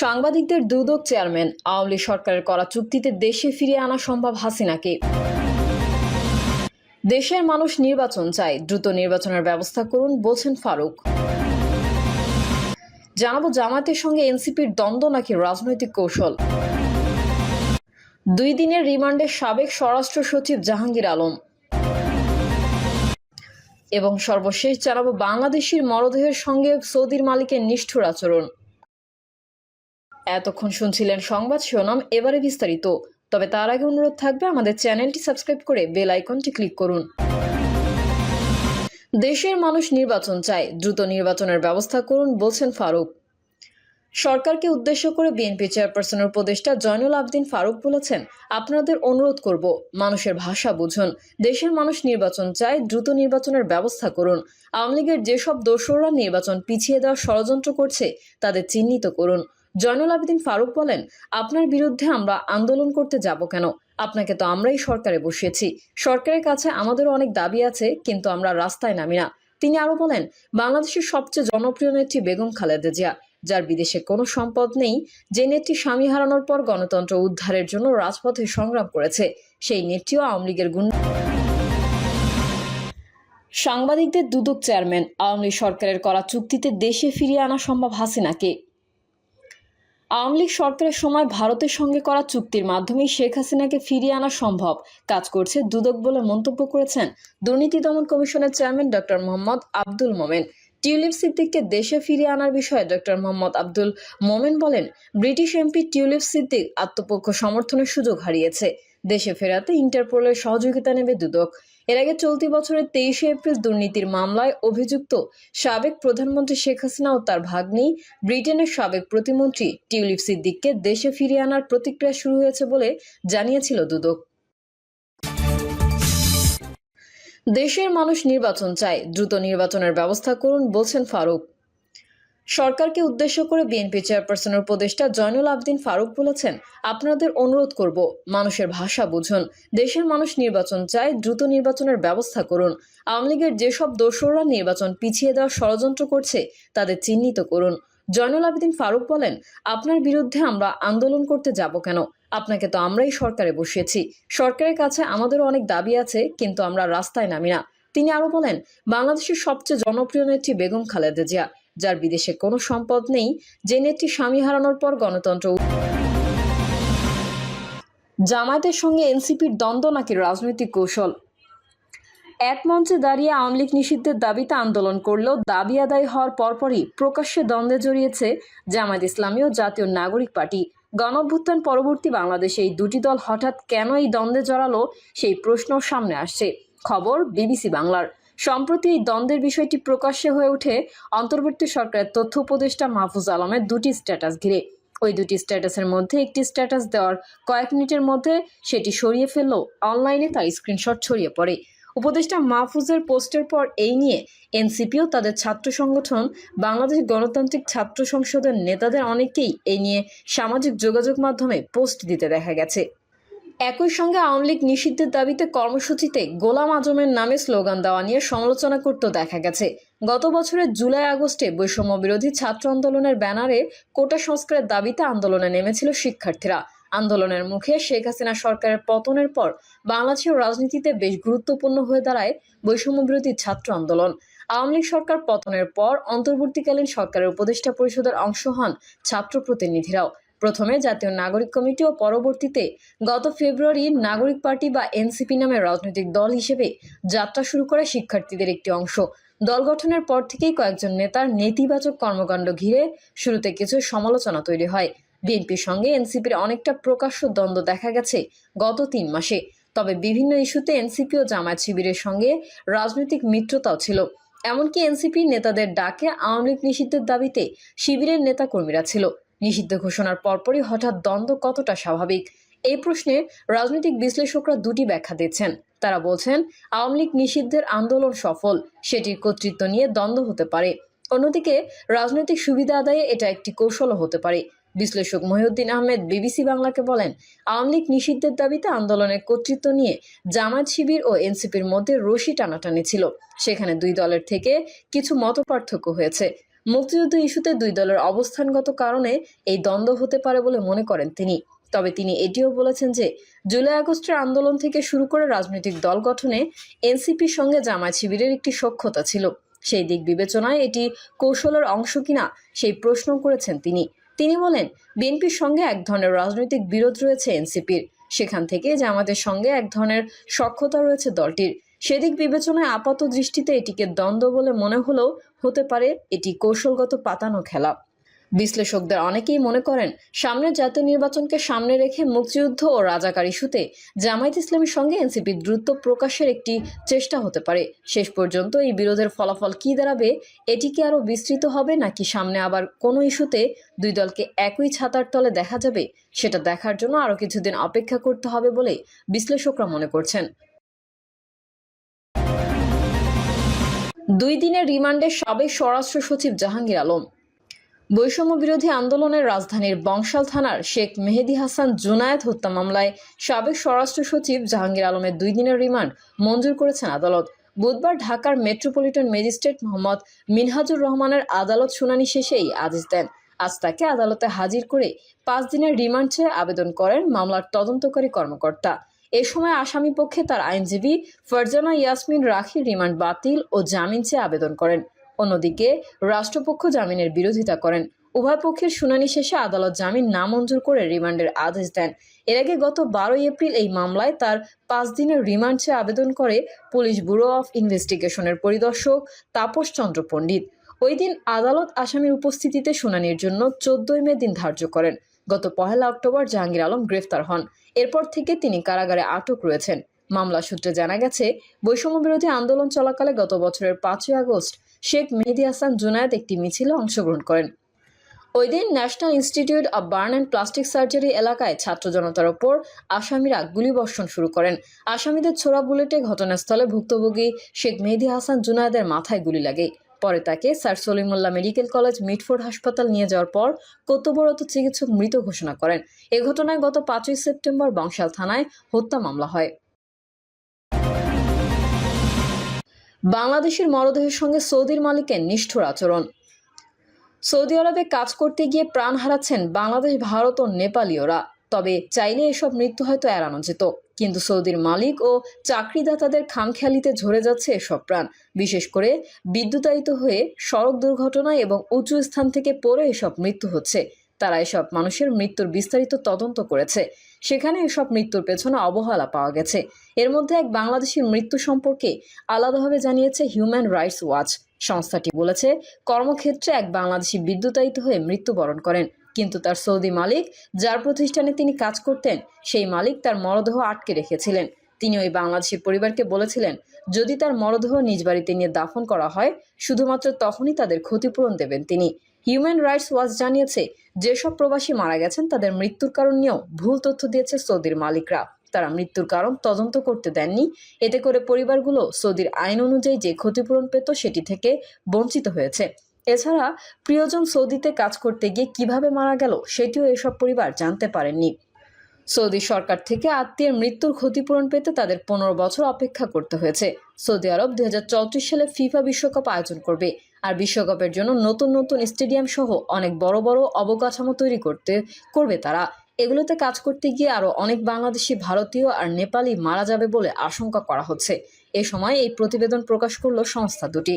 সাংবাদিকদের দুদক চেয়ারম্যান, আওয়ামী সরকারের করা চুক্তিতে দেশে ফিরিয়ে আনা সম্ভব হাসিনাকে। দেশের মানুষ নির্বাচন চায়, দ্রুত নির্বাচনের ব্যবস্থা করুন, বলছেন ফারুক। জানাব জামায়াতের সঙ্গে এনসিপির দ্বন্দ্ব নাকি রাজনৈতিক কৌশল। দুই দিনের রিমান্ডে সাবেক স্বরাষ্ট্র সচিব জাহাঙ্গীর আলম। এবং সর্বশেষ জানাব বাংলাদেশের মরদেহের সঙ্গে সৌদির মালিকের নিষ্ঠুর আচরণ। এতক্ষণ শুনছিলেন সংবাদ শিরোনাম, এবারে বিস্তারিত। তবে তার আগে অনুরোধ থাকবে আমাদের চ্যানেলটি সাবস্ক্রাইব করে বেল আইকনটি ক্লিক করুন। দেশের মানুষ নির্বাচন চায়, দ্রুত নির্বাচনের ব্যবস্থা করুন, বলছেন ফারুক। সরকারকে উদ্দেশ্য করে বিএনপি চেয়ারপারসনের উপদেষ্টা জয়নুল আবদিন ফারুক বলেছেন, আপনাদের অনুরোধ করব, মানুষের ভাষা বুঝুন, দেশের মানুষ নির্বাচন চায়, দ্রুত নির্বাচনের ব্যবস্থা করুন, আওয়ামী লীগের যেসব দোসররা নির্বাচন পিছিয়ে দেওয়ার ষড়যন্ত্র করছে, তাদের চিহ্নিত করুন। জয়নুল আবেদিন ফারুক বলেন, আপনার বিরুদ্ধে আমরা আন্দোলন করতে যাব কেন? আপনাকে তো আমরাই সরকারে বসিয়েছি। সরকারের কাছে আমাদেরও অনেক দাবি আছে, কিন্তু আমরা রাস্তায় নামি না। তিনি আরও বলেন, বাংলাদেশের সবচেয়ে জনপ্রিয় নেত্রী বেগম খালেদা জিয়া, যার বিদেশে কোনো সম্পদ নেই, যে নেত্রী স্বামী হারানোর পর গণতন্ত্র উদ্ধারের জন্য রাজপথে সংগ্রাম করেছে, সেই নেত্রীও আওয়ামী লীগের গুণ সাংবাদিকদের দুদক চেয়ারম্যান, আওয়ামী সরকারের করা চুক্তিতে দেশে ফিরিয়ে আনা সম্ভব হাসিনাকে আওয়ামী লীগ সরকারের সময় ভারতের সঙ্গে করা চুক্তির মাধ্যমে শেখ হাসিনাকে ফিরিয়ে আনা সম্ভব কাজ করছে দুদক বলে মন্তব্য করেছেন দুর্নীতি দমন কমিশনের chairman doctor Mohammad Abdul Momen. Tulip সিদ্দিককে দেশে ফিরিয়ে আনার বিষয়ে ডক্টর মোহাম্মদ আব্দুল মোমেন বলেন, ব্রিটিশ এমপি টিউলিপ সিদ্দিক আত্মপক্ষ সমর্থনের সুযোগ হারিয়েছে। দেশে ফেরাতে ইন্টারপোলের সহযোগিতা নেবে দুদক। এর আগে চলতি বছরের তেইশে এপ্রিল দুর্নীতির মামলায় অভিযুক্ত সাবেক প্রধানমন্ত্রী শেখ হাসিনা ও তার ভাগ্নি, ব্রিটেনের সাবেক প্রতিমন্ত্রী টিউলিপ সিদ্দিককে দেশে ফিরিয়ে আনার প্রতিক্রিয়া শুরু হয়েছে বলে জানিয়েছিল দুদক। দেশের মানুষ নির্বাচন চায়, দ্রুত নির্বাচনের ব্যবস্থা করুন বলছেন ফারুক। সরকারকে উদ্দেশ্য করে বিএনপি চেয়ারপারসনের উপদেষ্টা জয়নুল আবদিন ফারুক বলেছেন, আপনাদের অনুরোধ করব, মানুষের ভাষা বুঝুন। দেশের মানুষ নির্বাচন চায়, দ্রুত নির্বাচনের ব্যবস্থা করুন। আওয়ামী লীগের যেসব দোসররা নির্বাচন পিছিয়ে দেওয়ার ষড়যন্ত্র করছে, তাদের চিহ্নিত করুন। জয়নুল আবেদিন ফারুক বলেন, আপনার বিরুদ্ধে আমরা আন্দোলন করতে যাব কেন? আপনাকে তো আমরাই সরকারে বসিয়েছি। সরকারের কাছে আমাদের অনেক দাবি আছে, কিন্তু আমরা রাস্তায় নামি না। তিনি আরও বলেন, বাংলাদেশের সবচেয়ে জনপ্রিয় নেত্রী বেগম খালেদা জিয়া। যার বিদেশে কোনো সম্পদ নেই, যে নেত্রী স্বামী হারানোর পর গণতন্ত্র জামায়াতের সঙ্গে এনসিপির দ্বন্দ্ব নাকি রাজনৈতিক কৌশল? এক মঞ্চে দাঁড়িয়ে আওয়ামী লীগ নিষিদ্ধের দাবিতে আন্দোলন করলেও দাবি আদায় হওয়ার পরপরই প্রকাশ্যে দ্বন্দ্বে জড়িয়েছে জামায়াত ইসলামী ও জাতীয় নাগরিক পার্টি। গণঅভ্যুত্থান পরবর্তী বাংলাদেশে এই দুটি দল হঠাৎ কেন এই দ্বন্দ্বে জড়ালো সেই প্রশ্ন সামনে আসছে। খবর বিবিসি বাংলার। সম্প্রতি এই দ্বন্দ্বের বিষয়টি প্রকাশ্যে হয়ে ওঠে অন্তর্বর্তী সরকারের তথ্য উপদেষ্টা মাহফুজ আলমের দুটি স্ট্যাটাস ঘিরে। ওই দুটি স্ট্যাটাসের মধ্যে একটি স্ট্যাটাস দেওয়ার কয়েক মিনিটের মধ্যে সেটি সরিয়ে ফেললেও অনলাইনে তার স্ক্রিনশট ছড়িয়ে পড়ে। উপদেষ্টা মাহফুজের পোস্টের পর এই নিয়ে এনসিপিও তাদের ছাত্র সংগঠন, বাংলাদেশ গণতান্ত্রিক ছাত্র সংসদের নেতাদের অনেকেই এই নিয়ে সামাজিক যোগাযোগ মাধ্যমে পোস্ট দিতে দেখা গেছে। একই সঙ্গে আওয়ামী লীগ নিষিদ্ধের দাবিতে কর্মসূচিতে গোলাম আজমের নামে স্লোগান দেওয়া নিয়ে সমালোচনা করতে দেখা গেছে। গত বছরের জুলাই আগস্টে বৈষম্য বিরোধী ছাত্র আন্দোলনের ব্যানারে কোটা সংস্কারের দাবিতে আন্দোলনে নেমেছিল শিক্ষার্থীরা। আন্দোলনের মুখে শেখ হাসিনা সরকারের পতনের পর বাংলাদেশের রাজনীতিতে বেশ গুরুত্বপূর্ণ হয়ে দাঁড়ায় বৈষম্য বিরোধী ছাত্র আন্দোলন। আওয়ামী লীগ সরকার পতনের পর অন্তর্বর্তীকালীন সরকারের উপদেষ্টা পরিষদের অংশ হন ছাত্র প্রতিনিধিরাও। প্রথমে জাতীয় নাগরিক কমিটি ও পরবর্তীতে গত ফেব্রুয়ারি নাগরিক পার্টি বা এনসিপি নামে রাজনৈতিক দল হিসেবে যাত্রা শুরু করে শিক্ষার্থীদের একটি অংশ। দল গঠনের পর থেকেই কয়েকজন নেতার নেতিবাচক কর্মকাণ্ড ঘিরে শুরুতে কিছু সমালোচনা তৈরি হয়। বিএনপির সঙ্গে এনসিপির অনেকটা প্রকাশ্য দ্বন্দ্ব দেখা গেছে গত তিন মাসে। তবে বিভিন্ন ইস্যুতে এনসিপি ও জামায়াত শিবিরের সঙ্গে রাজনৈতিক মিত্রতাও ছিল। এমনকি এনসিপি নেতাদের ডাকে আওয়ামী লীগ নিষিদ্ধের দাবিতে শিবিরের নেতাকর্মীরা ছিল। নিষিদ্ধ ঘোষণার পরপরই হঠাৎ দ্বন্দ্ব কতটা স্বাভাবিক? এই প্রশ্নে রাজনৈতিক বিশ্লেষকরা দুটি ব্যাখ্যা দিচ্ছেন। তারা বলছেন, আওয়ামী লীগ নিষিদ্ধের আন্দোলন সফল, সেটির কর্তৃত্ব নিয়ে দ্বন্দ্ব হতে পারে। অন্যদিকে, রাজনৈতিক সুবিধা আদায়ে এটা একটি কৌশলও হতে পারে। বিশ্লেষক মহিউদ্দিন আহমেদ বিবিসি বাংলাকে বলেন, আওয়ামী লীগ নিষিদ্ধের দাবিতে আন্দোলনের কর্তৃত্ব নিয়ে জামায়াত শিবির ও এনসিপির মধ্যে রশি টানাটানি ছিল। সেখানে দুই দলের থেকে কিছু মতপার্থক্য হয়েছে। মুক্তিযুদ্ধ ইস্যুতে দুই দলের অবস্থানগত কারণে এই দ্বন্দ্ব হতে পারে বলে মনে করেন তিনি। তবে তিনি এটিও বলেছেন যে, জুলাই আগস্টের আন্দোলন থেকে শুরু করে রাজনৈতিক দল গঠনে এনসিপির সঙ্গে জামায়াত শিবিরের একটি সখ্যতা ছিল। সেই দিক বিবেচনায় এটি কৌশলের অংশ কিনা সেই প্রশ্ন করেছেন তিনি। তিনি বলেন, বিএনপির সঙ্গে এক ধরনের রাজনৈতিক বিরোধ রয়েছে এনসিপির। সেখান থেকে জামাতের সঙ্গে এক ধরনের সক্ষতা রয়েছে দলটির। সেদিক বিবেচনায় আপাত দৃষ্টিতে এটিকে দ্বন্দ্ব বলে মনে হলেও হতে পারে এটি কৌশলগত পাতানো খেলা। বিশ্লেষকদের অনেকেই মনে করেন, সামনের জাতীয় নির্বাচনকে সামনে রেখে মুক্তিযুদ্ধ ও রাজাকার ইস্যুতে জামায়াত ইসলামীর সঙ্গে এনসিপির দ্রুত প্রকাশের একটি চেষ্টা হতে পারে। শেষ পর্যন্ত এই বিরোধের ফলাফল কী দাঁড়াবে, এটি কি আরও বিস্তৃত হবে নাকি সামনে আবার কোনো ইস্যুতে দুই দলকে একই ছাতার তলে দেখা যাবে, সেটা দেখার জন্য আরও কিছুদিন অপেক্ষা করতে হবে বলে বিশ্লেষকরা মনে করছেন। দুই দিনের রিমান্ডে সাবেক স্বরাষ্ট্র সচিব জাহাঙ্গীর আলম। বৈষম্য বিরোধী আন্দোলনের রাজধানীর বংশাল থানার শেখ মেহেদি হাসান জুনায়েদ হত্যা মামলায় সাবেক স্বরাষ্ট্র সচিব জাহাঙ্গীর আলমের দুই দিনের রিমান্ড মঞ্জুর করেছেন আদালত। বুধবার ঢাকার মেট্রোপলিটন ম্যাজিস্ট্রেট মোহাম্মদ মিনহাজুর রহমানের আদালত শুনানি শেষে এই আদেশ দেন। আজ তাকে আদালতে হাজির করে পাঁচ দিনের রিমান্ড চেয়ে আবেদন করেন মামলার তদন্তকারী কর্মকর্তা। এ সময় আসামি পক্ষে তার আইনজীবী ফারজানা ইয়াসমিন রাখি রিমান্ড বাতিল ও জামিন চেয়ে আবেদন করেন। অন্যদিকে রাষ্ট্রপক্ষ জামিনের বিরোধিতা করেন। উভয় পক্ষের শুনানি শেষে আদালত জামিন নামঞ্জুর করে রিমান্ডের আদেশ দেন। এর আগে গত বারোই এপ্রিল এই মামলায় তার পাঁচ দিনের রিমান্ড চেয়ে আবেদন করে পুলিশ ব্যুরো অফ ইনভেস্টিগেশনের পরিদর্শক তাপস চন্দ্র পণ্ডিত। ওই দিন আদালত আসামির উপস্থিতিতে শুনানির জন্য চোদ্দই মে দিন ধার্য করেন। গত পহেলা অক্টোবর জাহাঙ্গীর আলম গ্রেফতার হন। এরপর থেকে তিনি কারাগারে আটক রয়েছেন। মামলা সূত্রে জানা গেছে বৈষম্য বিরোধী আন্দোলন চলাকালে গত বছরের পাঁচই আগস্ট শেখ মেহেদি হাসান জুনায়েদ একটি মিছিলে অংশগ্রহণ করেন। ওই দিন national institute of burn and plastic surgery এলাকায় ছাত্র জনতার ওপর আসামিরা গুলিবর্ষণ শুরু করেন। আসামিদের ছোড়া বুলেটে ঘটনাস্থলে ভুক্তভোগী শেখ মেহেদি হাসান জুনায়েদের মাথায় গুলি লাগে। পরে তাকে sir Salimullah medical college Mitford হাসপাতাল নিয়ে যাওয়ার পর কর্তব্যরত চিকিৎসক মৃত ঘোষণা করেন। এ ঘটনায় গত পাঁচই সেপ্টেম্বর বংশাল থানায় হত্যা মামলা হয়। বাংলাদেশের মরদেহের সঙ্গে সৌদির মালিকের নিষ্ঠুর আচরণ। সৌদি আরবে কাজ করতে গিয়ে প্রাণ হারাচ্ছেন বাংলাদেশ, ভারত ও নেপালীয়রা। তবে চাইলে এসব মৃত্যু হয়তো এড়ানো যেত। কিন্তু সৌদির মালিক ও চাকরিদাতাদের খামখেয়ালিতে ঝরে যাচ্ছে এসব প্রাণ। বিশেষ করে বিদ্যুতায়িত হয়ে সড়ক দুর্ঘটনায় এবং উঁচু স্থান থেকে পড়ে এসব মৃত্যু হচ্ছে। তারা এসব মানুষের মৃত্যুর বিস্তারিত তদন্ত করেছে। সেখানে এসব মৃত্যুর পেছনে অবহেলা পাওয়া গেছে। এর মধ্যে এক বাংলাদেশের মৃত্যু সম্পর্কে আলাদাভাবে জানিয়েছে হিউম্যান রাইটস ওয়াচ। সংস্থাটি বলেছে, কর্মক্ষেত্রে এক বাংলাদেশি বিদ্যুতায়িত হয়ে মৃত্যুবরণ করেন। কিন্তু তার সৌদি মালিক যার প্রতিষ্ঠানে তিনি কাজ করতেন, সেই মালিক তার মরদেহ আটকে রেখেছিলেন। তিনি ওই বাংলাদেশি পরিবারকে বলেছিলেন, যদি তার মরদেহ নিজ বাড়িতে নিয়ে দাফন করা হয়, শুধুমাত্র তখনই তাদের ক্ষতিপূরণ দেবেন তিনি। হিউম্যান রাইটস ওয়াচ জানিয়েছে, যেসব প্রবাসী মারা গেছেন, তাদের মৃত্যুর কারণ নিয়েও ভুল তথ্য দিয়েছে সৌদির মালিকরা। তারা মৃত্যুর কারণ তদন্ত করতে দেননি। এতে করে পরিবারগুলো সৌদির আইন অনুযায়ী যে ক্ষতিপূরণ পেত, সেটি থেকে বঞ্চিত হয়েছে। এছাড়া প্রিয়জন সৌদিতে কাজ করতে গিয়ে কীভাবে মারা গেল, সেটিও এসব পরিবার জানতে পারেননি। সৌদি সরকার থেকে আত্মীয়ের মৃত্যুর ক্ষতিপূরণ পেতে তাদের পনেরো বছর অপেক্ষা করতে হয়েছে। সৌদি আরব দুই হাজার চৌত্রিশ সালে ফিফা বিশ্বকাপ আয়োজন করবে, আর বিশ্বকাপের জন্য নতুন নতুন স্টেডিয়াম সহ অনেক বড় বড় অবকাঠামো তৈরি করতে করবে তারা। এগুলোতে কাজ করতে গিয়ে আরও অনেক বাংলাদেশি, ভারতীয় আর নেপালি মারা যাবে বলে আশঙ্কা করা হচ্ছে। এ সময় এই প্রতিবেদন প্রকাশ করল সংস্থা দুটি।